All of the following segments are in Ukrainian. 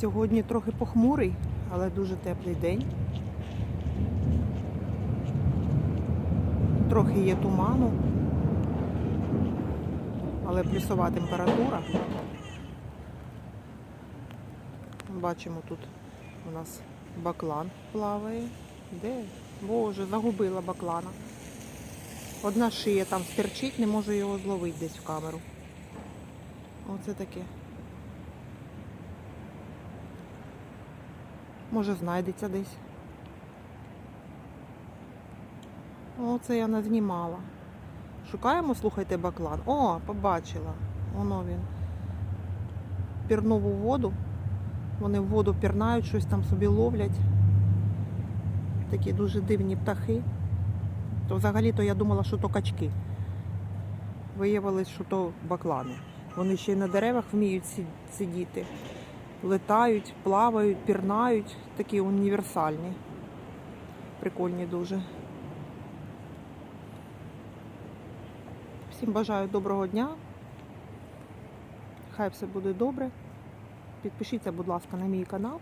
Сьогодні трохи похмурий, але дуже теплий день. Трохи є туману, але плюсова температура. Бачимо тут у нас баклан плаває. Де? Боже, загубила баклана. Одна шия там стерчить, не можу його зловити десь в камеру. Оце таке. Може знайдеться десь. Оце я назнімала. Шукаємо, слухайте, баклан. О, побачила. Воно він. Пірнув у воду. Вони в воду пірнають, щось там собі ловлять. Такі дуже дивні птахи. То взагалі-то я думала, що то качки. Виявилось, що то баклани. Вони ще й на деревах вміють сидіти. Летають, плавають, пірнають, такі універсальні. Прикольні дуже. Всім бажаю доброго дня. Хай все буде добре. Підпишіться, будь ласка, на мій канал.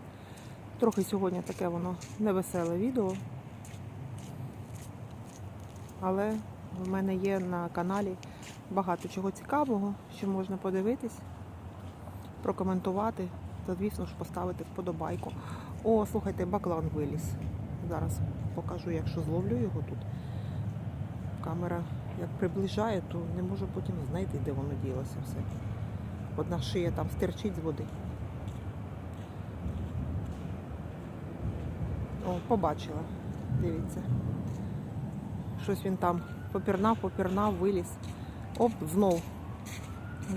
Трохи сьогодні таке воно невеселе відео. Але в мене є на каналі багато чого цікавого, що можна подивитись, прокоментувати та, звісно ж, поставити вподобайку. О, слухайте, баклан виліз. Зараз покажу, якщо зловлю його тут. Камера як приближає, то не можу потім знайти, де воно ділося все. Одна шия там стирчить з води. О, побачила. Дивіться. Щось він там попірнав, попірнав, виліз. Оп, знов.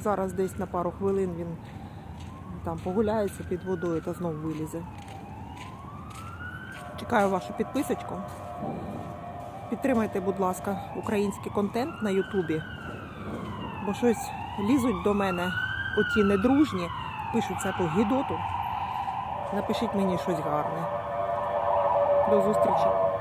Зараз десь на пару хвилин він там погуляється під водою та знов вилізе. Чекаю вашу підписочку. Підтримайте, будь ласка, український контент на Ютубі. Бо щось лізуть до мене оті недружні, пишуть всяку гідоту. Напишіть мені щось гарне. До зустрічі!